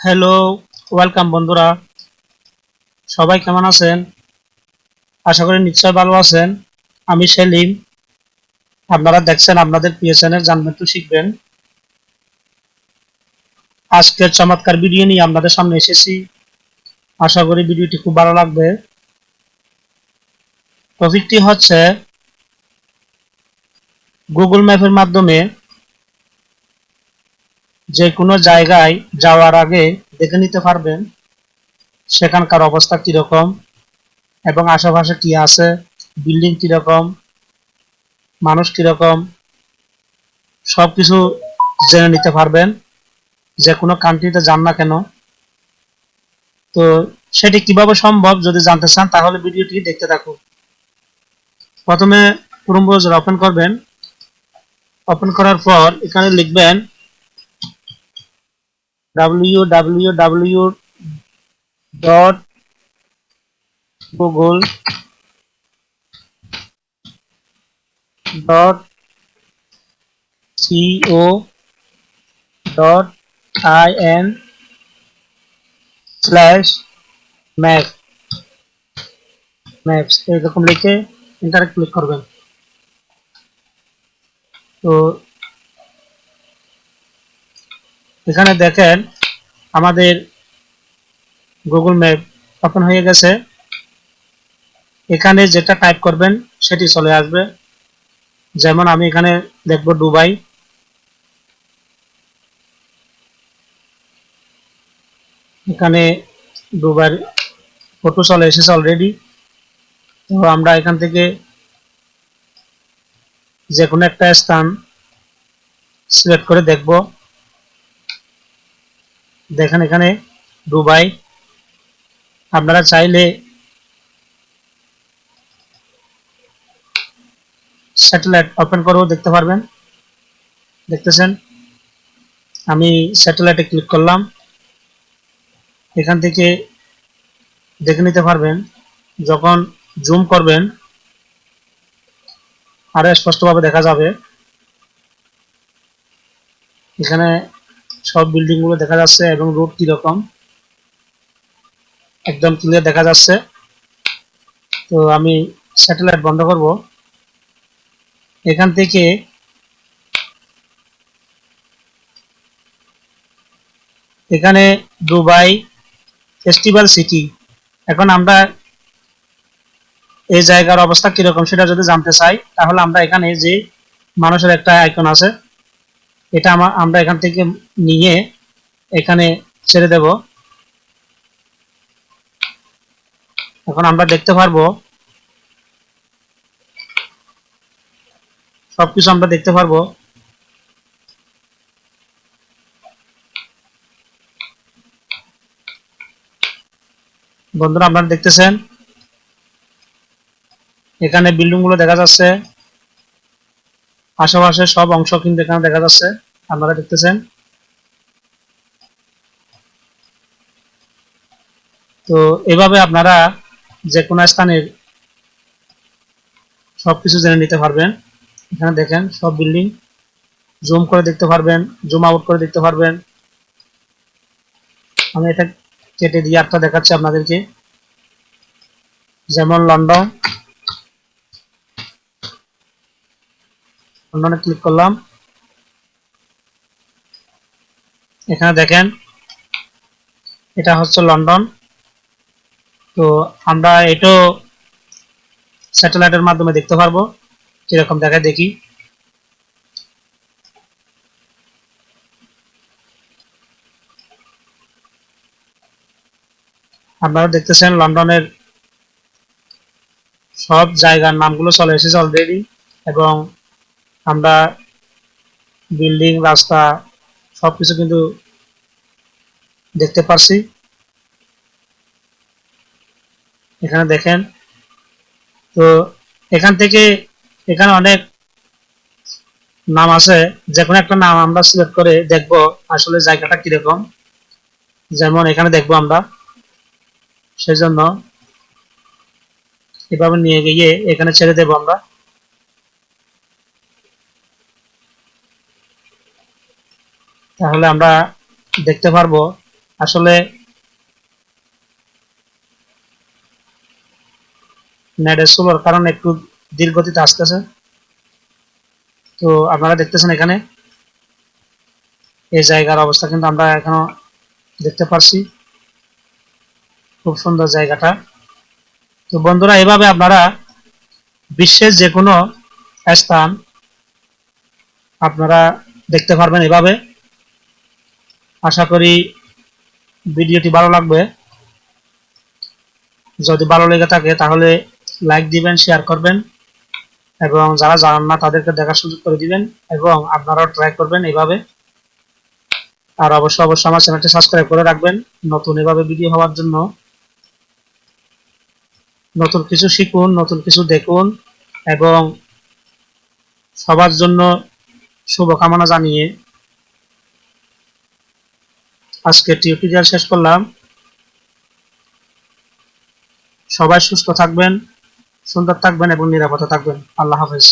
Hello welcome বন্ধুরা। সবাই কেমন আছেন? আশা করি নিশ্চয় ভালো আছেন। আমি সেলিম। আপনারা দেখছেন আপনাদের প্রিয় চ্যানেল জানবেন তো শিখবেন। আজকের চমৎকার ভিডিও নিয়ে আপনাদের সামনে এসেছি। আশা করি ভিডিওটি খুব ভালো লাগবে। টপিকটি হচ্ছে গুগল ম্যাপের মাধ্যমে যে কোনো জায়গায় যাওয়ার আগে দেখে নিতে পারবেন সেখানকার অবস্থা কীরকম এবং আশেপাশে কি আছে বিল্ডিং কীরকম, মানুষ কীরকম সব কিছু জেনে নিতে পারবেন। যে কোনো কান্ট্রিতে যান না কেন। তো সেটি কীভাবে সম্ভব যদি জানতে চান, তাহলে ভিডিওটি দেখতে থাকুন। প্রথমে ক্রোম ব্রাউজার ওপেন করবেন। ওপেন করার পর এখানে লিখবেন www dot google dot co dot in slash map maps এরকম লিখে এন্টারে ক্লিক করবেন তো এখানে দেখেন আমাদের গুগল ম্যাপ ওপেন হয়ে গেছে। এখানে যেটা টাইপ করবেন, সেটি চলে আসবে। যেমন আমি এখানে দেখব দুবাই এখানে দুবার ফটো চলে এসেছে অলরেডি তো আমরা এখান থেকে যে কোনো একটা স্থান সিলেক্ট করে দেখব। দেখেন এখানে দুবাই। আপনারা চাইলে স্যাটেলাইট ওপেন করেও দেখতে পারবেন। দেখতেছেন? আমি স্যাটেলাইটে ক্লিক করলাম। এখান থেকে দেখে নিতে পারবেন, যখন জুম করবেন, আরও স্পষ্টভাবে দেখা যাবে। এখানে সব বিল্ডিংগুলো দেখা যাচ্ছে এবং রোড কীরকম? একদম ক্লিয়ার দেখা যাচ্ছে। তো আমি স্যাটেলাইট বন্ধ করব। এখান থেকে এখানে দুবাই ফেস্টিভ্যাল সিটি এখন আমরা এই জায়গার অবস্থা কীরকম সেটা যদি জানতে চাই, তাহলে আমরা এখানে যে মানুষের একটা আইকন আছে এটা আমা- আমরা এখান থেকে নিয়ে এখানে ছেড়ে দেব। এখন আমরা দেখতে পারব, সবকিছু আমরা দেখতে পারব। বন্ধুরা, আপনারা দেখতেছেন? এখানে বিল্ডিংগুলো দেখা যাচ্ছে। আশেপাশে সব অংশ কিন্তু এখানে দেখা যাচ্ছে, আপনারা দেখতেছেন। তো এভাবে আপনারা যে কোনো স্থানের সবকিছু জেনে নিতে পারবেন। এখানে দেখেন সব বিল্ডিং, জুম করে দেখতে পারবেন, জুম আউট করে দেখতে পারবেন। আমি এটা কেটে দিয়ে একটা দেখাচ্ছি আপনাদেরকে। যেমন লন্ডন লন্ডনে ক্লিক করলাম। এখানে দেখেন, এটা হচ্ছে লন্ডন। তো আমরা এটাও স্যাটেলাইটের মাধ্যমে দেখতে পারব। কীরকম দেখায় দেখি। আপনারা দেখতেছেন লন্ডনের সব জায়গার নামগুলো চলে এসেছে অলরেডি এবং আমরা বিল্ডিং রাস্তা, সবকিছু কিন্তু দেখতে পারছি। এখানে দেখেন। তো এখান থেকে এখানে অনেক নাম আছে। যে কোনো একটা নাম আমরা সিলেক্ট করে দেখব আসলে জায়গাটা কীরকম। যেমন এখানে দেখব আমরা। সেই জন্য এভাবে নিয়ে গিয়ে এখানে ছেড়ে দেবো আমরা। তাহলে আমরা দেখতে পারব আসলে নেটের স্লোর কারণে একটু ধীর গতিতে আসতেছে। তো আপনারা দেখতেছেন এখানে এই জায়গার অবস্থা কিন্তু আমরা এখনও দেখতে পারছি। খুব সুন্দর জায়গাটা। তো বন্ধুরা, এভাবে আপনারা বিশ্বের যে কোনো স্থান আপনারা দেখতে পারবেন এভাবে। আশা করি ভিডিওটি ভালো লাগবে। যদি ভালো লেগে থাকে তাহলে লাইক দিবেন, শেয়ার করবেন এবং যারা জানান না তাদেরকে দেখার সুযোগ করে দিবেন এবং আপনারাও ট্রাই করবেন এভাবে। আর অবশ্যই অবশ্যই আমার চ্যানেলটি সাবস্ক্রাইব করে রাখবেন নতুন এভাবে ভিডিও হওয়ার জন্য। নতুন কিছু শিখুন, নতুন কিছু দেখুন এবং সবার জন্য শুভকামনা জানিয়ে আজকে টিউটোরিয়াল শেষ করলাম। সবাই সুস্থ থাকবেন সুন্দর থাকবেন এবং নিরাপদে থাকবেন। আল্লাহ হাফেজ।